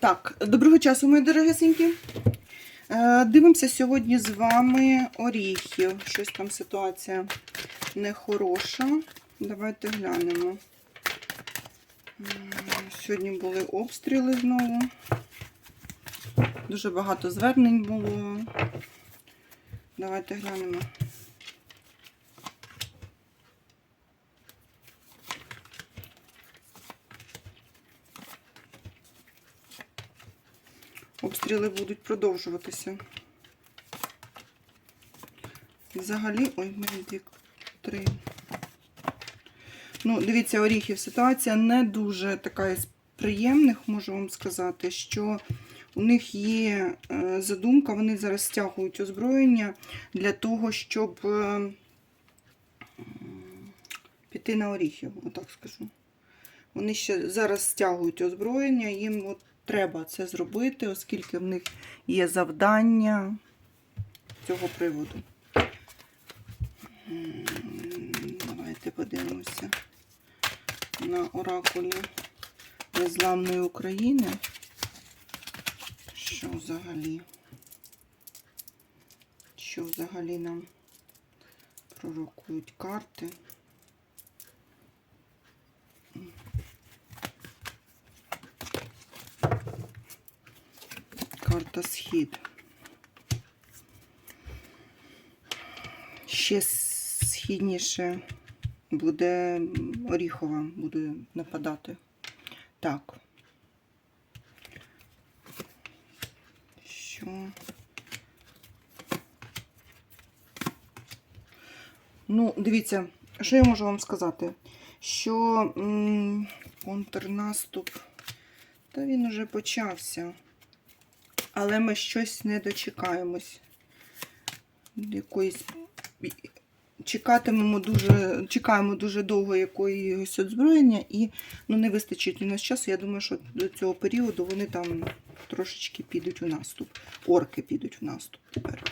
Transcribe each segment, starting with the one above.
Так, доброго часу, мої дорогесенькі. Е, Дивимося сьогодні з вами оріхів. Щось там ситуація нехороша. Давайте глянемо. Сьогодні були обстріли знову. Дуже багато звернень було. Давайте глянемо. Обстріли будуть продовжуватися. Взагалі, ой, дві, три. Ну, дивіться, оріхів. Ситуація не дуже така із приємних, можу вам сказати, що у них є е, задумка, вони зараз стягують озброєння для того, щоб е, піти на оріхів, отак скажу. Вони ще зараз стягують озброєння, їм от треба це зробити, оскільки в них є завдання цього приводу. Давайте подивимося на оракулі Незламної України. Що взагалі? Що взагалі нам пророкують карти? Карта схід. Ще східніше буде Оріхова, буде нападати. Так. Що? Ну, дивіться, що я можу вам сказати? Що м, контрнаступ, та він уже почався. Але ми щось не дочекаємось. Якоїсь чекатимемо дуже, чекаємо дуже довго якоїсь озброєння і ну, не вистачить у нас часу. Я думаю, що до цього періоду вони там трошечки підуть у наступ. Орки підуть в наступ тепер.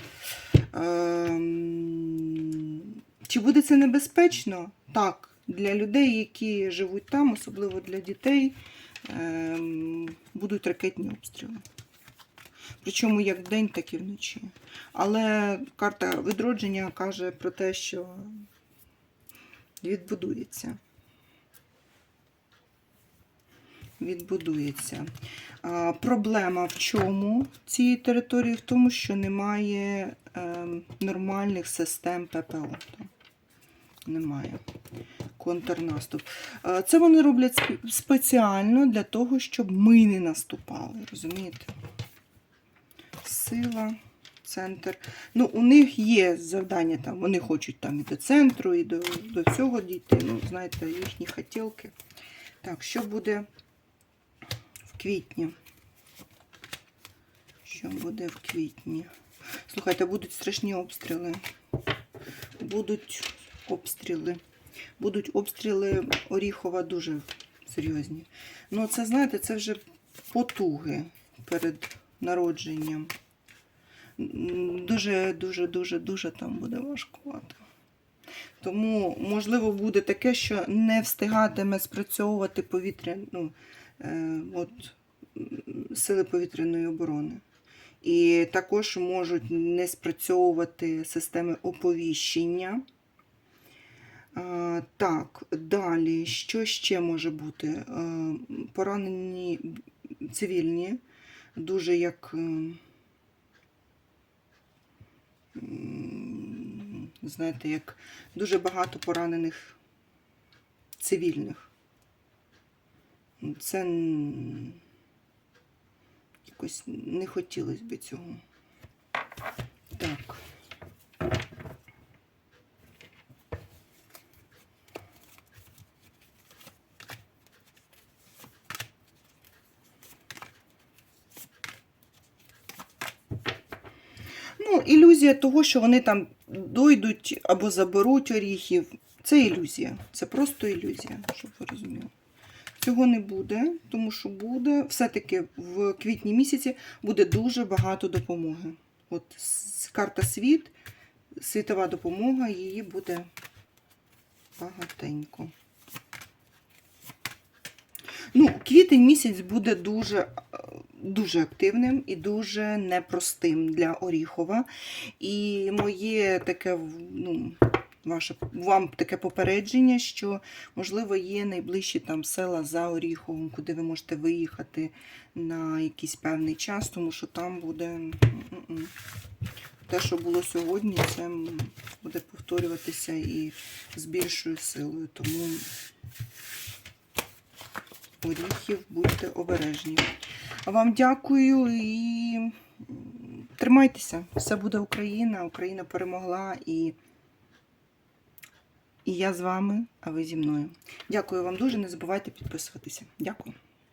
Ем, Чи буде це небезпечно? Так, для людей, які живуть там, особливо для дітей, ем, будуть ракетні обстріли. Причому як вдень, так і вночі. Але карта відродження каже про те, що відбудується. Відбудується. А, проблема в чому цієї території? В тому, що немає е, нормальних систем ППО. Немає. Контрнаступ. Це вони роблять спеціально для того, щоб ми не наступали. Розумієте? Сила, центр. Ну, у них є завдання там, вони хочуть там і до центру, і до, до всього дійти. Ну, знаєте, їхні хотілки. Так, що буде в квітні? Що буде в квітні? Слухайте, будуть страшні обстріли. Будуть обстріли. Будуть обстріли Оріхова дуже серйозні. Ну, це, знаєте, це вже потуги перед народженням. Дуже, дуже, дуже, дуже там буде важкувато. Тому, можливо, буде таке, що не встигатиме спрацьовувати повітря, ну, е, от, сили повітряної оборони. І також можуть не спрацьовувати системи оповіщення. А, так, далі, що ще може бути? Е, Поранені цивільні, дуже як. е, Знаєте, як дуже багато поранених цивільних. Це якось не хотілося б цього. Так. Ну, ілюзія того, що вони там дойдуть або заберуть оріхів. Це ілюзія. Це просто ілюзія, щоб ви розуміли. Цього не буде, тому що буде, все-таки в квітні місяці буде дуже багато допомоги. От карта світ, світова допомога, її буде багатенько. Ну, квітень місяць буде дуже, дуже активним і дуже непростим для Оріхова. І моє таке ну, ваше, вам таке попередження, що, можливо, є найближчі там села за Оріховом, куди ви можете виїхати на якийсь певний час, тому що там буде. Те, що було сьогодні, це буде повторюватися і з більшою силою. Тому оріхів будьте обережні. Вам дякую і тримайтеся. Все буде Україна. Україна перемогла і, і я з вами, а ви зі мною. Дякую вам дуже. Не забувайте підписуватися. Дякую.